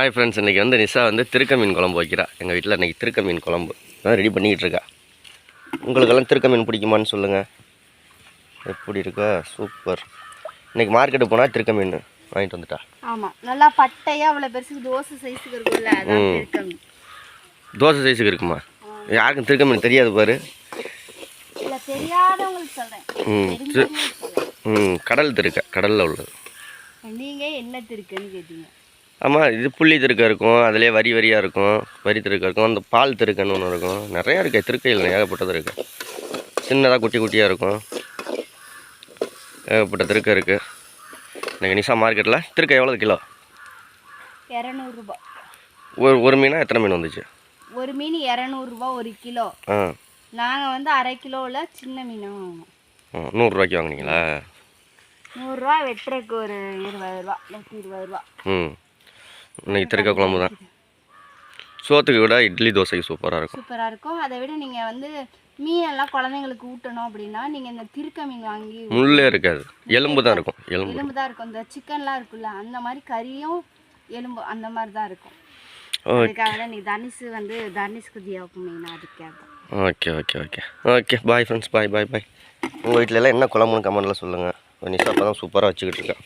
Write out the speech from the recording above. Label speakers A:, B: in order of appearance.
A: Hi friends இன்றைக்கி வந்து நிஷா வந்து திருக்க மீன் குழம்பு வைக்கிறா. எங்கள் வீட்டில் இன்றைக்கி திருக்க மீன் குழம்பு. அதான் ரெடி பண்ணிக்கிட்டு இருக்கா. உங்களுக்கெல்லாம் திருக்க மீன் பிடிக்குமான்னு சொல்லுங்கள் எப்படி இருக்கா? சூப்பர் இன்றைக்கி மார்க்கெட்டு போனால் திருக்க மீன் வாங்கிட்டு வந்துட்டா.
B: ஆமா. நல்லா பட்டையா அவ்வளவு பெருசுக்கு தோசை சைஸுக்கு. திருக்கம்
A: தோசை சைஸுக்கு இருக்குமா? யாருக்கும் திருக்க மீன் தெரியாது பாரு. ம் ம் கடல் திருக்க கடலில் உள்ளது.
B: நீங்க என்ன திருக்குன்னு கேட்டீங்க.
A: ஆமாம் இது புள்ளி திருக்க இருக்கும் அதிலே வரி வரியாக இருக்கும் வரி திருக்க இருக்கும் அந்த பால் திருக்கன்னு ஒன்று இருக்கும். நிறையா இருக்கு திருக்கையில் ஏகப்பட்டது இருக்கு. சின்னதாக குட்டி குட்டியாக இருக்கும். ஏகப்பட்ட திருக்க இருக்குது இன்னைக்கு நிஷா மார்க்கெட்டில் திருக்க எவ்வளோ கிலோ?
B: இரநூறுபா.
A: ஒரு ஒரு மீனா எத்தனை மீன் வந்துச்சு?
B: ஒரு மீன் இரநூறுபா ஒரு கிலோ.
A: ஆ.
B: நாங்க வந்து அரை கிலோவில் சின்ன மீன் வாங்கினோம்.
A: ஆ, நூறுரூவாய்க்கு வாங்குனீங்களா?
B: நூறுரூவா வெட்டுறதுக்கு ஒரு இருபது ரூபா இருபது ரூபா.
A: ம். இன்னைக்கு திருக்க குழம்பு தான். சோத்துக்கு விட இட்லி தோசைக்கு சூப்பராக இருக்கும்.
B: சூப்பராக இருக்கும். அதை விட நீங்கள் வந்து மீனெல்லாம் குழந்தைங்களுக்கு ஊட்டணும் அப்படின்னா நீங்கள் இந்த திருக்க மீன் வாங்கி
A: முள்ளே இருக்காது. எலும்பு தான் இருக்கும். எலும்பு.
B: எலும்பு தான் இருக்கும். இந்த சிக்கன்லாம் இருக்குல்ல அந்த மாதிரி கறியும் எலும்பு அந்த மாதிரி தான் இருக்கும். அதுக்காக தான் நீ தனுஷ் வந்து தனுஷ்க்கு தியாவுக்கு மெயினாக தான்
A: okay okay okay. Okay bye friends bye bye bye உங்கள் வீட்டில் எல்லாம் என்ன குழம்புன்னு கமெண்ட்டில் சொல்லுங்கள் நிஷா அப்போ தான் சூப்பராக வச்சுக்கிட்டு இருக்கேன்.